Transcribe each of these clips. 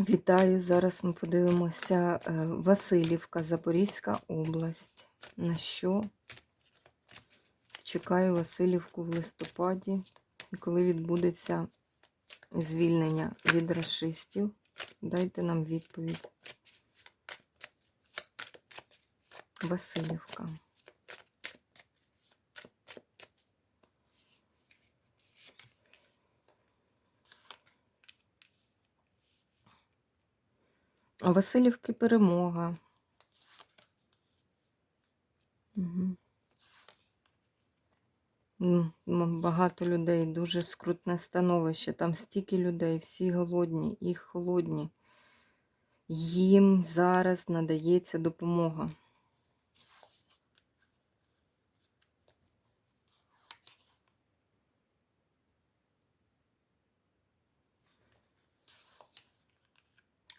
Вітаю! Зараз ми подивимося е, Васильівка, Запорізька область. На що чекаю Васильівку в листопаді, коли відбудеться звільнення від расистів. Дайте нам відповідь. Васильівка. Васильівки перемога. Угу. Багато людей, дуже скрутне становище. Там стільки людей, всі голодні, їх холодні. Їм зараз надається допомога.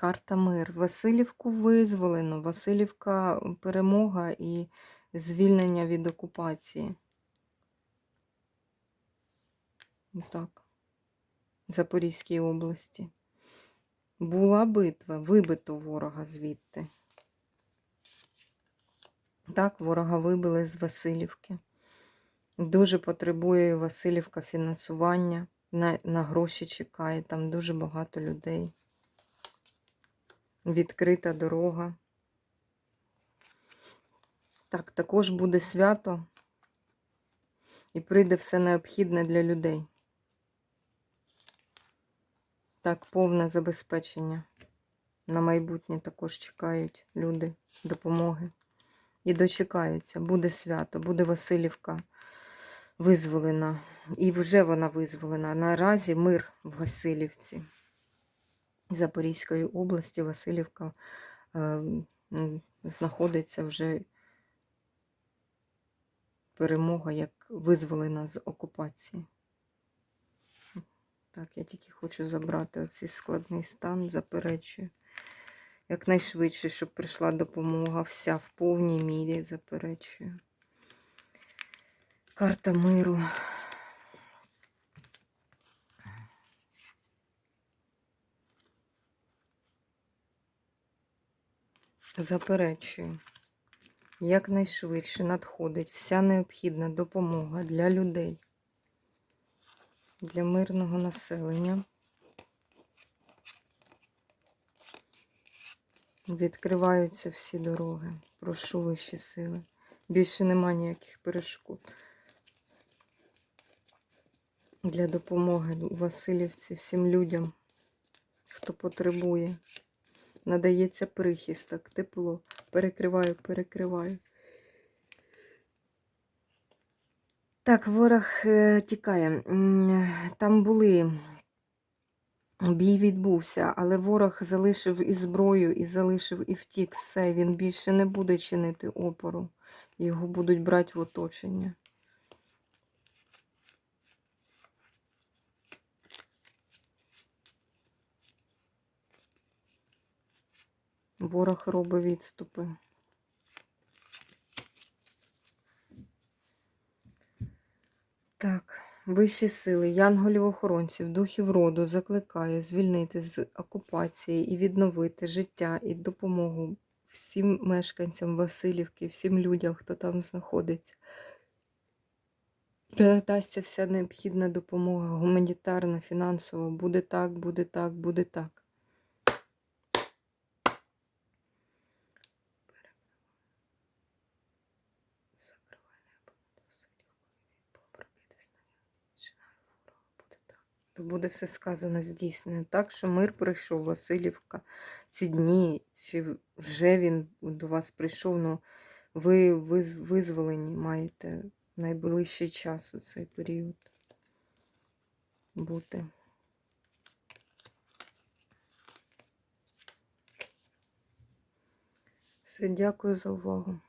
Карта мир. Васильівку визволено. Васильівка перемога і звільнення від окупації. Так. Запорізькій області. Була битва, вибито ворога звідти. Так, ворога вибили з Васильівки. Дуже потребує Васильівка фінансування. На, на гроші чекає, там дуже багато людей відкрита дорога. Так, також буде свято і прийде все необхідне для людей. Так, повне забезпечення. На майбутнє також чекають люди допомоги. І дочекаються. Буде свято, буде Васильівка визволена. І вже вона визволена. Наразі мир в Васильівці. Запорізької області Васильівка е, знаходиться вже перемога як визволена з окупації. Так, я тільки хочу забрати оцей складний стан, заперечую. Якнайшвидше, щоб прийшла допомога, вся в повній мірі заперечую. Карта миру. Заперечую, якнайшвидше надходить вся необхідна допомога для людей, для мирного населення. Відкриваються всі дороги. Прошу вищі сили. Більше нема ніяких перешкод. Для допомоги Васильівці всім людям, хто потребує надається прихисток, тепло. Перекриваю, перекриваю. Так, ворог е, тікає. Там були. Бій відбувся, але ворог залишив і зброю, і залишив і втік. Все, він більше не буде чинити опору. Його будуть брати в оточення. Ворог робить відступи. Так, вищі сили, янголів-охоронців, духів роду закликаю звільнити з окупації і відновити життя і допомогу всім мешканцям Васильівки, всім людям, хто там знаходиться. Передасться вся необхідна допомога, гуманітарна, фінансова. Буде так, буде так, буде так. То буде все сказано здійснено. Так що мир прийшов, Васильівка. Ці дні, чи вже він до вас прийшов, ну ви визволені маєте найближчий час у цей період бути. Все, дякую за увагу.